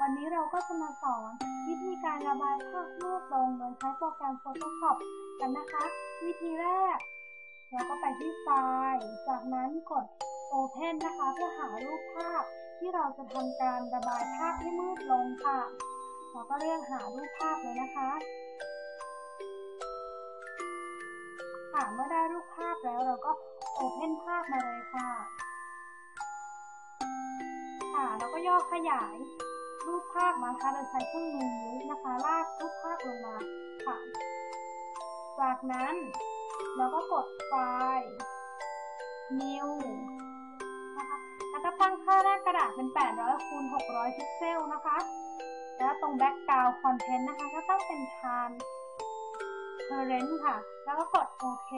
วันนี้เราก็จะมาสอนวิธีการระบายภาพมืดลงโดยใช้โปรแกรม Photoshop กันนะคะ วิธีแรก เราก็ไปที่ไฟล์ จากนั้นกด Open นะคะ เพื่อหารูปภาพที่เราจะทำการระบายภาพให้มืดลงค่ะ เราก็เลือกหารูปภาพเลยนะคะค่ะเมื่อได้รูปภาพแล้วเราก็โอเพนภาพมาเลยค่ะ ค่ะแล้วก็ย่อขยาย รูปภาพมาค่ะโดยใช้เครื่องมือนี้นะคะ ลากรูปภาพลงมาค่ะ จากนั้นเราก็กดไฟล์ New นะคะ แล้วก็ตั้งค่าหน้ากระดาษเป็น 800คูณ600 พิกเซลนะคะ แล้วตรง Background Content นะคะ ก็ตั้งเป็น Time Current ค่ะ แล้วก็กดโอเค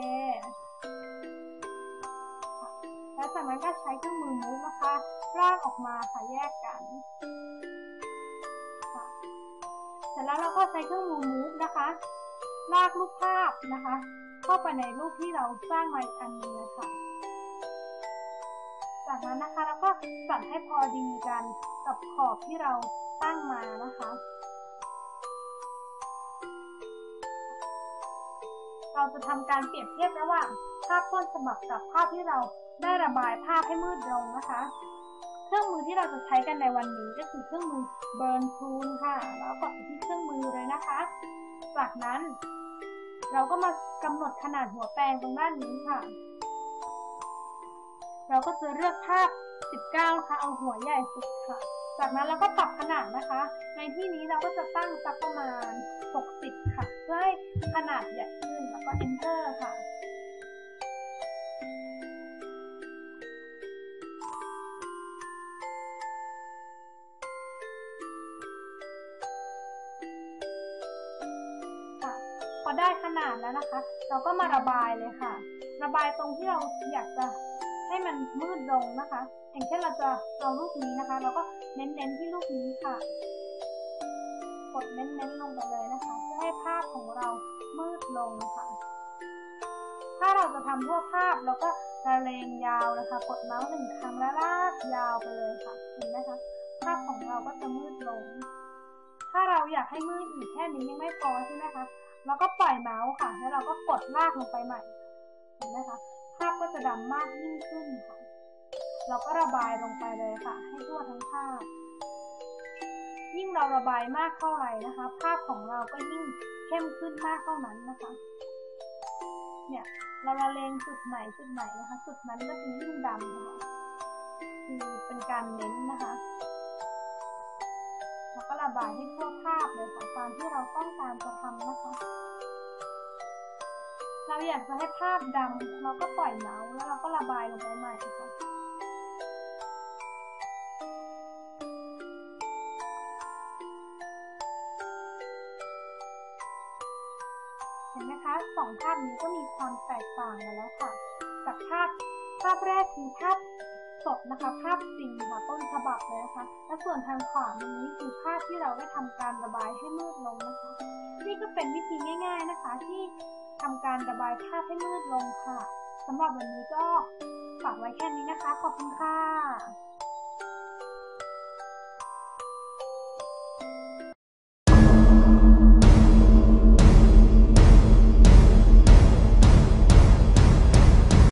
แล้วจากนั้นก็ใช้เครื่องมือมูฟนะคะลากออกมาค่ะแยกกันเสร็จแล้วเราก็ใช้เครื่องมือมูฟนะคะ ลากรูปภาพนะคะ เข้าไปในรูปที่เราสร้างมาอีกอันนึงเลยค่ะ จากนั้นนะคะเราก็จัดให้พอดีกันกับขอบที่เราตั้งมานะคะ เราจะทำการเปรียบเทียบระหว่างภาพต้นฉบับกับภาพที่เรา ได้ระบายภาพให้มืดลงนะคะ เครื่องมือที่เราจะใช้กันในวันนี้ก็คือเครื่องมือ Burn Tool ค่ะ แล้วกดไปที่เครื่องมือเลยนะคะ จากนั้น เราก็มากำหนดขนาดหัวแปลงตรงด้านนี้ค่ะ เราก็จะเลือกภาพ 19นะคะเอาหัวใหญ่สุดค่ะ จากนั้นเราก็ปรับขนาดนะคะ ในที่นี้เราก็จะตั้งสักประมาณ 60 ค่ะ เพื่อให้ขนาดใหญ่ขึ้นแล้วก็ enter ค่ะ อได้ขนาดแล้วนะคะ เราก็มาระบายเลยค่ะ ระบายตรงที่เราอยากจะให้มันมืดลงนะคะ อย่างเช่นเราจะเอารูปนี้นะคะ เราก็เน้นๆที่รูปนี้ค่ะ กดเน้นๆลงไปเลยนะคะ เพื่อให้ภาพของเรามืดลงค่ะ ถ้าเราจะทำทั่วภาพเราก็ระเลงยาวนะคะ กดเมาส์หนึ่งครั้งแล้วลากยาวไปเลยค่ะ เห็นไหมคะ ภาพของเราก็จะมืดลง ถ้าเราอยากให้มืดอีกแค่นี้ยังไม่พอใช่ไหมคะ เราก็ปล่อยเมาส์ค่ะ แล้วเราก็กดลากลงไปใหม่เห็นไหมคะ ภาพก็จะดำมากยิ่งขึ้นค่ะ เราก็ระบายลงไปเลยค่ะ ให้ทั่วทั้งภาพ ยิ่งเราระบายมากเท่าไหร่นะคะ ภาพของเราก็ยิ่งเข้มขึ้นมากเท่านั้นนะคะ เนี่ยเราละเลงจุดไหนจุดไหนนะคะ จุดนั้นก็จะยิ่งดำนะคะคือเป็นการเน้นนะคะ ระบายให้ทั่วภาพเลยค่ะตามที่เราต้องการจะทำนะคะ เราอยากจะให้ภาพดำเราก็ปล่อยเมาส์แล้วเราก็ระบายลงไปใหม่ค่ะเห็นไหมคะสองภาพนี้ก็มีความแตกต่างกันแล้วค่ะ จากภาพภาพแรกคือภาพ สดนะคะ ภาพจริงค่ะต้นฉบับเลยนะคะ และส่วนทางขวามือนี้คือภาพที่เราได้ทำการระบายให้มืดลงนะคะ นี่ก็เป็นวิธีง่าย ๆนะคะ ที่ทำการระบายภาพให้มืดลงค่ะสำหรับวันนี้ก็ฝากไว้แค่นี้นะคะ ขอบคุณค่ะ